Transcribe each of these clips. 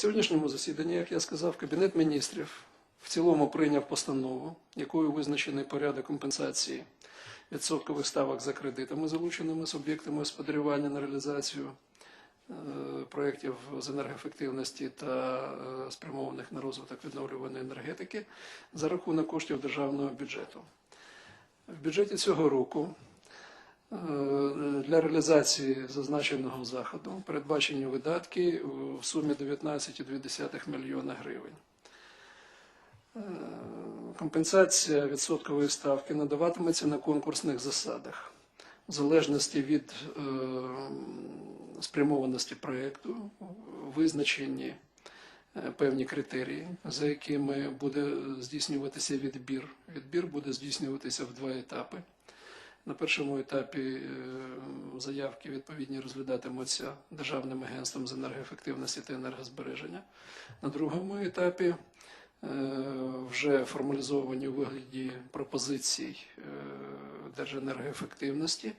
сьогоднішньому засіданні, як я сказав, Кабінет міністрів в цілому прийняв постанову, якою визначений порядок компенсації відсоткових ставок за кредитами, залученими суб'єктами господарювання на реалізацію е, проєктів з енергоефективності та е, спрямованих на розвиток відновлюваної енергетики за рахунок коштів державного бюджету. В бюджеті цього року для реалізації зазначеного заходу передбачені видатки в сумі 19,2 мільйона гривень. Е, Компенсація відсоткової ставки надаватиметься на конкурсних засадах в залежності від е, спрямованості проєкту, визначені е, певні критерії, за якими буде здійснюватися відбір. Відбір буде здійснюватися в два етапи. На першому етапі е, заявки відповідні розглядатимуться Державним агентством з енергоефективності та енергозбереження. На другому етапі е, вже формалізовані у вигляді пропозицій е, Держенергоефективності.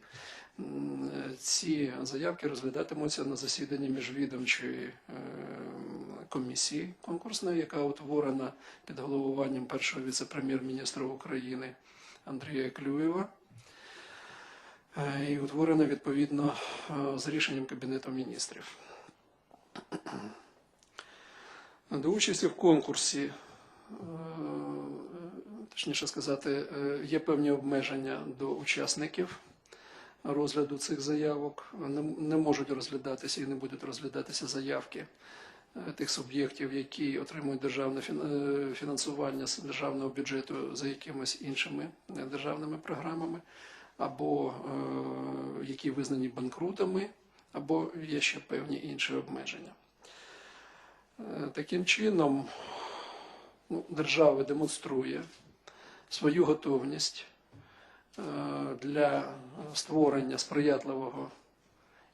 Ці заявки розглядатимуться на засіданні міжвідомчої комісії конкурсної, яка утворена під головуванням першого віце-прем'єр-міністра України Андрія Клюєва. Е, і утворена відповідно е, з рішенням Кабінету міністрів. До участі в конкурсі, е, точніше сказати, є певні обмеження до учасників розгляду цих заявок. Не- можуть розглядатися і не будуть розглядатися заявки тих суб'єктів, які отримують державне фінансування з державного бюджету за якимись іншими державними програмами або е, які визнані банкрутами, або є ще певні інші обмеження. Е, Таким чином, ну, держава демонструє свою готовність е, для створення сприятливого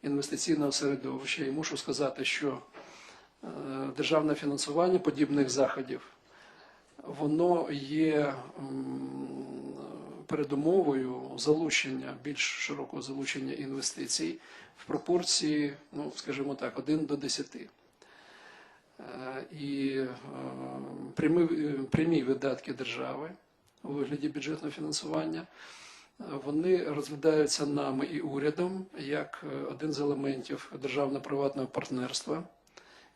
інвестиційного середовища. І мушу сказати, що е, державне фінансування подібних заходів воно є передумовою залучення більш широкого залучення інвестицій в пропорції, ну скажімо так, 1 до 10. Е, І е, прямі, прямі видатки держави у вигляді бюджетного фінансування вони розглядаються нами і урядом як е, один з елементів державно-приватного партнерства.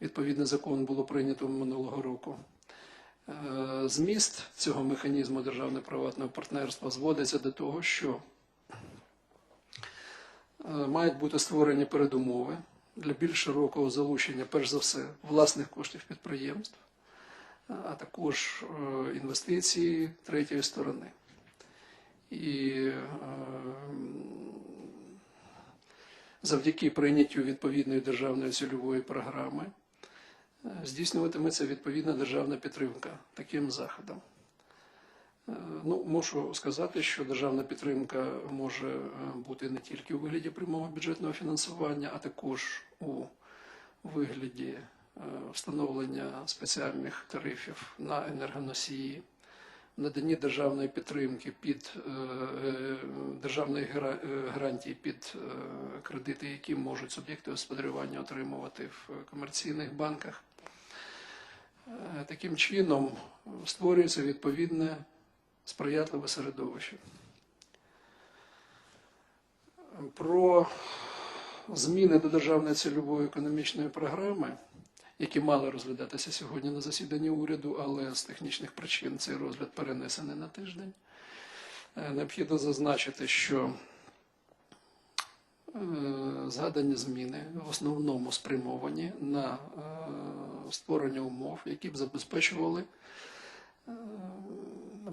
Відповідний закон було прийнято минулого року. Е, Зміст цього механізму державно-приватного партнерства зводиться до того, що е, мають бути створені передумови для більш широкого залучення, перш за все, власних коштів підприємств, е, а також інвестиції третьої сторони. І завдяки прийняттю відповідної державної цільової програми здійснюватиметься відповідна державна підтримка таким заходам. Е, Ну, мушу сказати, що державна підтримка може е, бути не тільки у вигляді прямого бюджетного фінансування, а також у вигляді е, встановлення спеціальних тарифів на енергоносії, наданні державної підтримки під е, е, державної е, гарантії під кредити, які можуть суб'єкти господарювання отримувати в комерційних банках. Таким чином створюється відповідне сприятливе середовище. Про зміни до державної цільової економічної програми, які мали розглядатися сьогодні на засіданні уряду, але з технічних причин цей розгляд перенесений на тиждень. Е, Необхідно зазначити, що е, згадані зміни в основному спрямовані на е, створення умов, які б забезпечували е,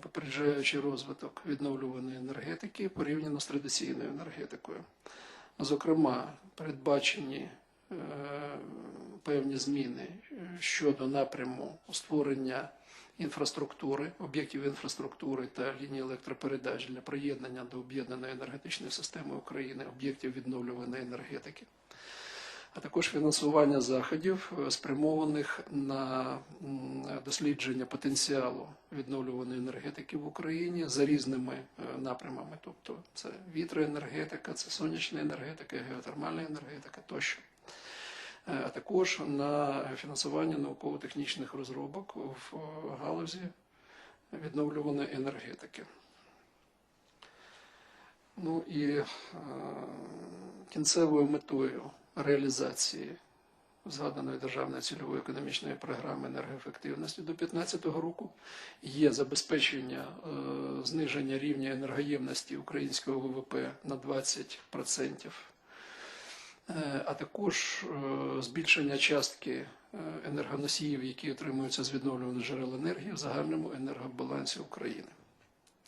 попереджаючи розвиток відновлюваної енергетики порівняно з традиційною енергетикою. Зокрема, передбачені певні зміни е, щодо напряму створення інфраструктури, об'єктів інфраструктури та лінії електропередач для приєднання до об'єднаної енергетичної системи України об'єктів відновлюваної енергетики а також фінансування заходів, е, спрямованих на дослідження потенціалу відновлюваної енергетики в Україні за різними е, напрямами. Тобто це вітроенергетика, це сонячна енергетика, геотермальна енергетика тощо. Е, а також на фінансування науково-технічних розробок в е, галузі відновлюваної енергетики. Ну і е, кінцевою метою реалізації згаданої державної цільової економічної програми енергоефективності до 2015 року є забезпечення зниження рівня енергоємності українського ВВП на 20%, е, а також е, збільшення частки е, енергоносіїв, які отримуються з відновлюваних джерел енергії в загальному енергобалансі України.